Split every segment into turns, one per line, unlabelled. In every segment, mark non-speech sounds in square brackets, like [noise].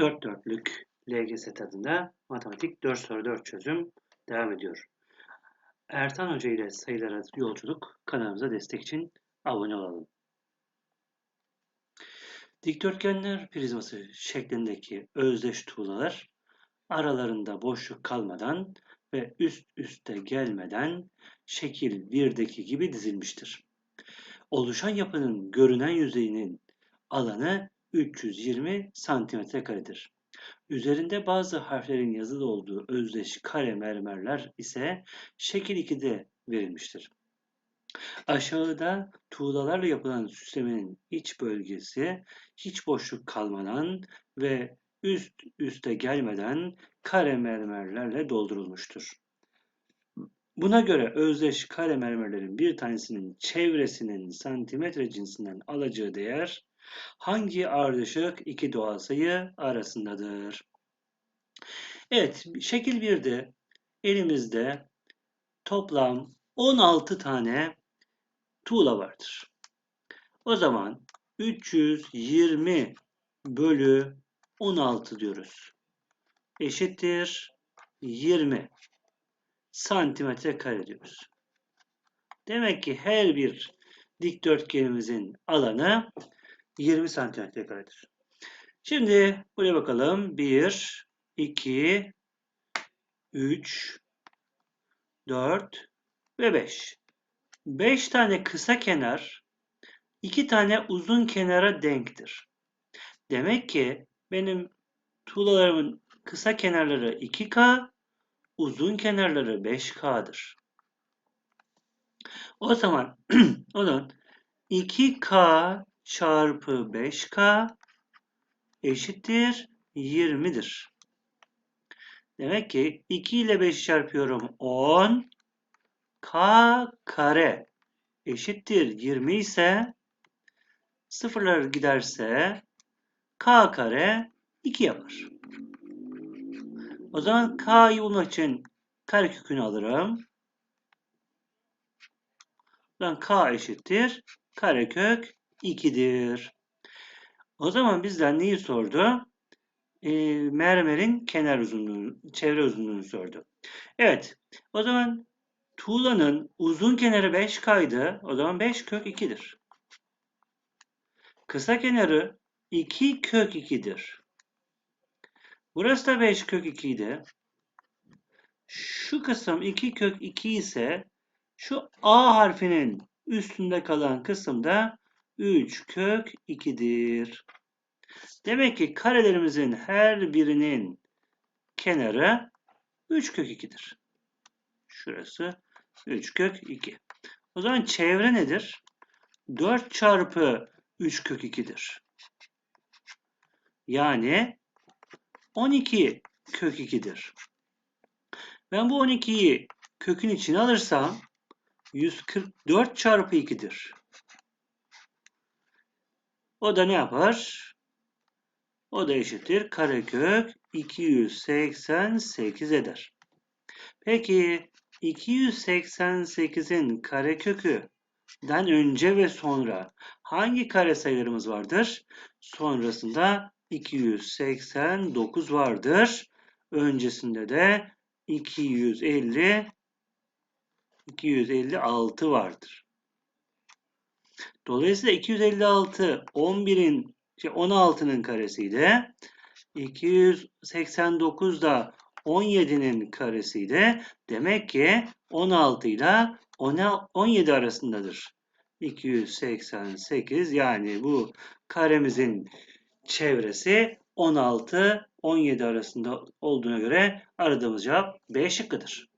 4 dörtlük LGS tadında matematik 4 soru 4 çözüm devam ediyor. Ertan Hoca ile sayılara yolculuk kanalımıza destek için abone olalım. Dikdörtgenler prizması şeklindeki özdeş tuğlalar aralarında boşluk kalmadan ve üst üste gelmeden şekil 1'deki gibi dizilmiştir. Oluşan yapının görünen yüzeyinin alanı 320 santimetre karedir. Üzerinde bazı harflerin yazılı olduğu özdeş kare mermerler ise şekil 2'de verilmiştir. Aşağıda tuğlalarla yapılan süslemenin iç bölgesi hiç boşluk kalmadan ve üst üste gelmeden kare mermerlerle doldurulmuştur. Buna göre özdeş kare mermerlerin bir tanesinin çevresinin santimetre cinsinden alacağı değer hangi ardışık iki doğal sayı arasındadır? Evet, şekil 1'de elimizde toplam 16 tane tuğla vardır. O zaman 320 bölü 16 diyoruz. Eşittir 20 santimetre kare diyoruz. Demek ki her bir dikdörtgenimizin alanı 20 santimetre karedir. Şimdi buraya bakalım. 1, 2, 3, 4 ve 5. 5 tane kısa kenar 2 tane uzun kenara denktir. Demek ki benim tuğlalarımın kısa kenarları 2K, uzun kenarları 5K'dır. O zaman [clears throat] onun 2K çarpı 5K eşittir 20'dir. Demek ki 2 ile 5 çarpıyorum 10 K kare eşittir 20 ise sıfırlar giderse K kare 2 yapar. O zaman K'yı bulmak için karekökünü alırım. Buradan K eşittir karekök 2'dir. O zaman bizden neyi sordu? E, mermerin kenar uzunluğunu, çevre uzunluğunu sordu. Evet. O zaman tuğlanın uzun kenarı 5 kaydı. O zaman 5 kök 2'dir. Kısa kenarı 2 kök 2'dir. Burası da 5 kök 2 idi. Şu kısım 2 kök 2 ise şu A harfinin üstünde kalan kısım da 3 kök 2'dir. Demek ki karelerimizin her birinin kenarı 3 kök 2'dir. Şurası 3 kök 2. O zaman çevre nedir? 4 çarpı 3 kök 2'dir. Yani 12 kök 2'dir. Ben bu 12'yi kökün içine alırsam 144 çarpı 2'dir. O da ne yapar? O da eşittir karekök 288 eder. Peki 288'in kareköküden önce ve sonra hangi kare sayılarımız vardır? Sonrasında 289 vardır. Öncesinde de 250 256 vardır. Dolayısıyla 256 11'in şey 16'nın karesiydi. 289 da 17'nin karesiydi. Demek ki 16 ile 17 arasındadır. 288 yani bu karemizin çevresi 16 17 arasında olduğuna göre aradığımız cevap B şıkkıdır.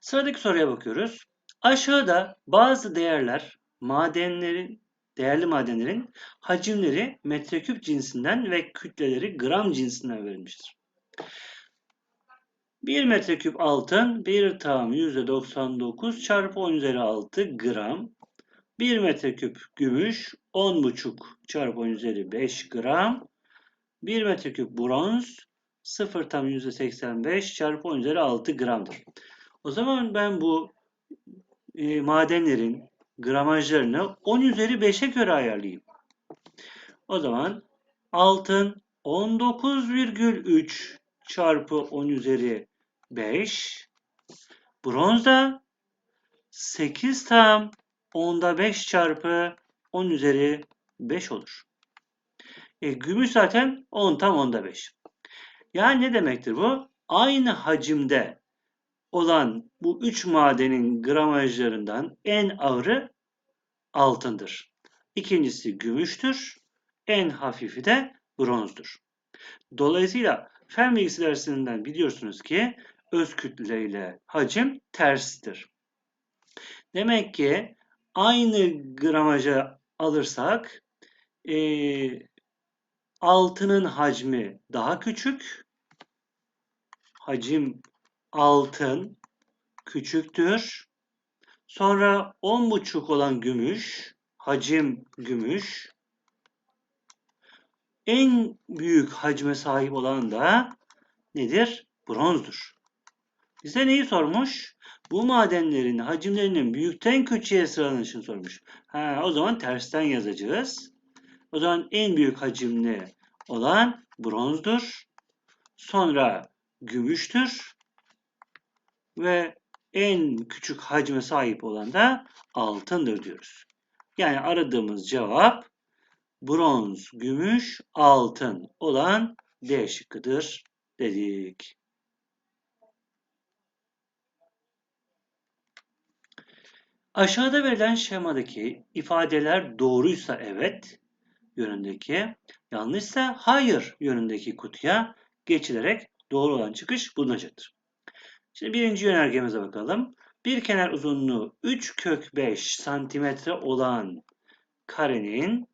Sıradaki soruya bakıyoruz. Aşağıda bazı değerler madenlerin değerli madenlerin hacimleri metreküp cinsinden ve kütleleri gram cinsinden verilmiştir. 1 metreküp altın 1 tam %99 çarpı 10 üzeri 6 gram. 1 metreküp gümüş 10,5 çarpı 10 üzeri 5 gram. 1 metreküp bronz 0 tam %85 çarpı 10 üzeri 6 gramdır. O zaman ben bu e, madenlerin gramajlarını 10 üzeri 5'e göre ayarlayayım. O zaman Altın 19,3 çarpı 10 üzeri 5. Bronz da 8 tam onda 5 çarpı 10 üzeri 5 olur. E, gümüş zaten 10 tam onda 5. Yani ne demektir bu? Aynı hacimde olan bu üç madenin gramajlarından en ağırı altındır. İkincisi gümüştür. En hafifi de bronzdur. Dolayısıyla fen bilgisi dersinden biliyorsunuz ki öz kütle ile hacim terstir. Demek ki aynı gramaja alırsak e, altının hacmi daha küçük. Hacim altın küçüktür. Sonra 10,5 olan gümüş, hacim gümüş. En büyük hacme sahip olan da nedir? Bronzdur. Bize neyi sormuş? Bu madenlerin hacimlerinin büyükten küçüğe sıralanışını sormuş. Ha, o zaman tersten yazacağız. O zaman en büyük hacimli olan bronzdur. Sonra gümüştür. Ve en küçük hacme sahip olan da altındır diyoruz. Yani aradığımız cevap bronz, gümüş, altın olan D şıkkıdır dedik. Aşağıda verilen şemadaki ifadeler doğruysa evet yönündeki, yanlışsa hayır yönündeki kutuya geçilerek doğru olan çıkış bulunacaktır. Şimdi birinci yönergemize bakalım. Bir kenar uzunluğu 3 kök 5 santimetre olan karenin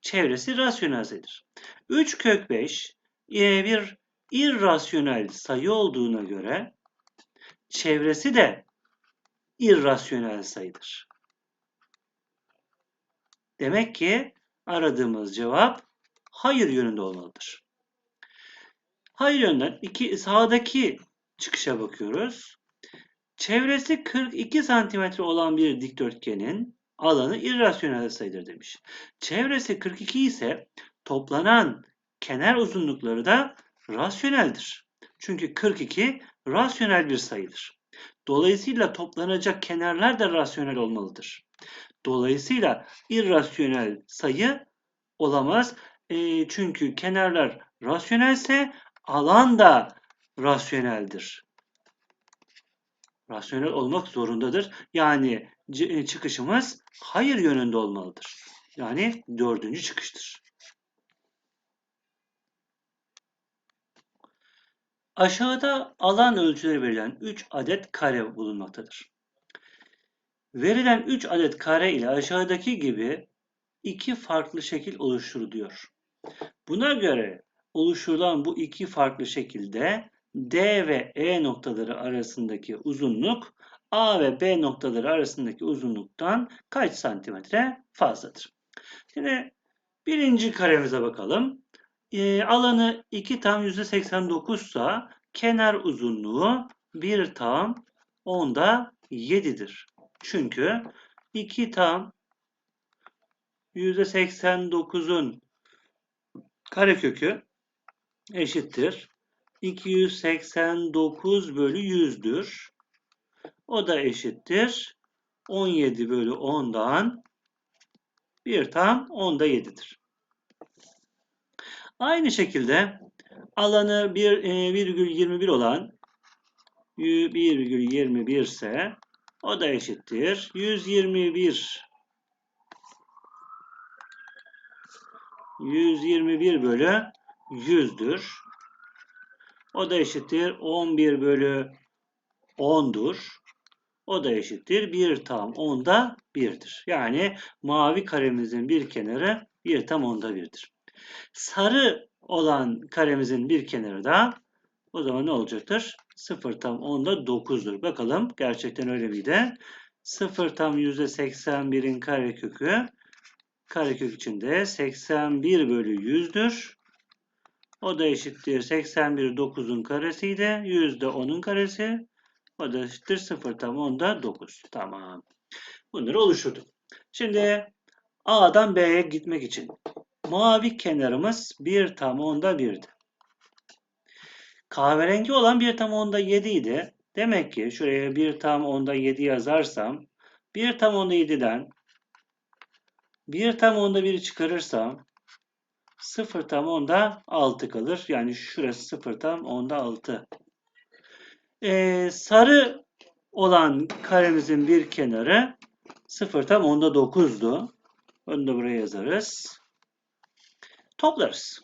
çevresi rasyonel sayıdır. 3 kök 5 e, bir irrasyonel sayı olduğuna göre çevresi de irrasyonel sayıdır. Demek ki aradığımız cevap hayır yönünde olmalıdır. Hayır yönden iki, sağdaki çıkışa bakıyoruz. Çevresi 42 santimetre olan bir dikdörtgenin alanı irrasyonel sayıdır demiş. Çevresi 42 ise toplanan kenar uzunlukları da rasyoneldir. Çünkü 42 rasyonel bir sayıdır. Dolayısıyla toplanacak kenarlar da rasyonel olmalıdır. Dolayısıyla irrasyonel sayı olamaz. E, çünkü kenarlar rasyonelse alan da rasyoneldir. Rasyonel olmak zorundadır. Yani e, çıkışımız hayır yönünde olmalıdır. Yani dördüncü çıkıştır. Aşağıda alan ölçüleri verilen 3 adet kare bulunmaktadır. Verilen 3 adet kare ile aşağıdaki gibi iki farklı şekil oluşturuluyor. Buna göre oluşturulan bu iki farklı şekilde D ve E noktaları arasındaki uzunluk A ve B noktaları arasındaki uzunluktan kaç santimetre fazladır? Şimdi birinci karemize bakalım. E, alanı 2 tam %89 ise kenar uzunluğu 1 tam onda 7'dir. Çünkü 2 tam %89'un karekökü eşittir. 289 bölü 100'dür. O da eşittir. 17 bölü 10'dan 1 tam 10'da 7'dir. Aynı şekilde alanı 1,21 e, olan 1,21 ise o da eşittir. 121 121 bölü 100'dür. O da eşittir 11 bölü 10'dur. O da eşittir 1 tam 10'da 1'dir. Yani mavi karemizin bir kenarı 1 tam 10'da 1'dir. Sarı olan karemizin bir kenarı da o zaman ne olacaktır? 0 tam 10'da 9'dur. Bakalım gerçekten öyle miydi? 0 tam %81'in karekökü karekök içinde 81 bölü 100'dür. O da eşittir 81 9'un karesiydi. Yüzde 10'un karesi. O da eşittir 0 tam 10'da 9. Tamam. Bunları oluşturduk. Şimdi A'dan B'ye gitmek için mavi kenarımız 1 tam onda 1'di. Kahverengi olan 1 tam onda 7 idi. Demek ki şuraya 1 tam onda 7 yazarsam 1 tam onda 7'den 1 tam onda 1'i çıkarırsam 0 tam onda 6 kalır. Yani şurası 0 tam onda 6. Ee, sarı olan karemizin bir kenarı 0 tam onda 9'du. Onu da buraya yazarız. Toplarız.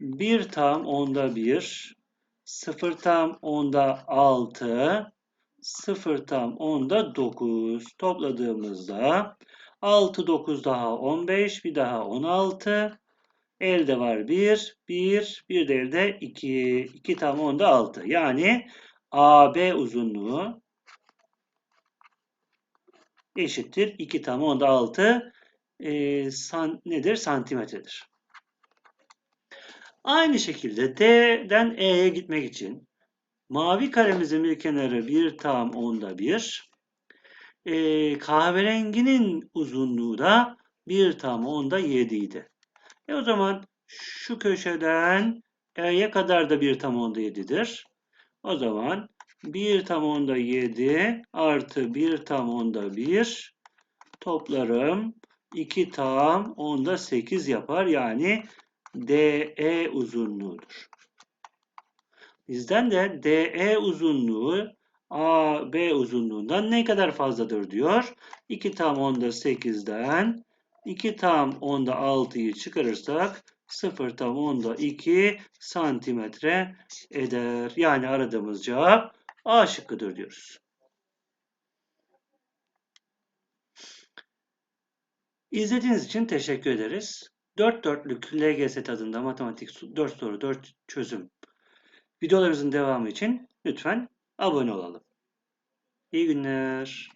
1 tam onda 1, 0 tam onda 6, 0 tam onda 9. Topladığımızda 6, 9 daha 15, bir daha 16. Elde var 1, 1, bir de elde 2. 2 tam onda 6. Yani AB uzunluğu eşittir 2 tam onda 6 e, san, nedir? Santimetredir. Aynı şekilde D'den E'ye gitmek için mavi karemizin bir kenarı 1 tam onda 1. E, kahverenginin uzunluğu da 1 tam onda 7 idi. E o zaman şu köşeden E'ye kadar da 1 tam onda 7'dir. O zaman 1 tam onda 7 artı 1 tam onda 1 toplarım 2 tam onda 8 yapar. Yani DE uzunluğudur. Bizden de DE uzunluğu AB uzunluğundan ne kadar fazladır diyor. 2 tam onda 8'den 2 tam onda 6'yı çıkarırsak 0 tam onda 2 santimetre eder. Yani aradığımız cevap A şıkkıdır diyoruz. İzlediğiniz için teşekkür ederiz. 4 dörtlük LGS tadında matematik 4 soru 4 çözüm videolarımızın devamı için lütfen abone olalım. İyi günler.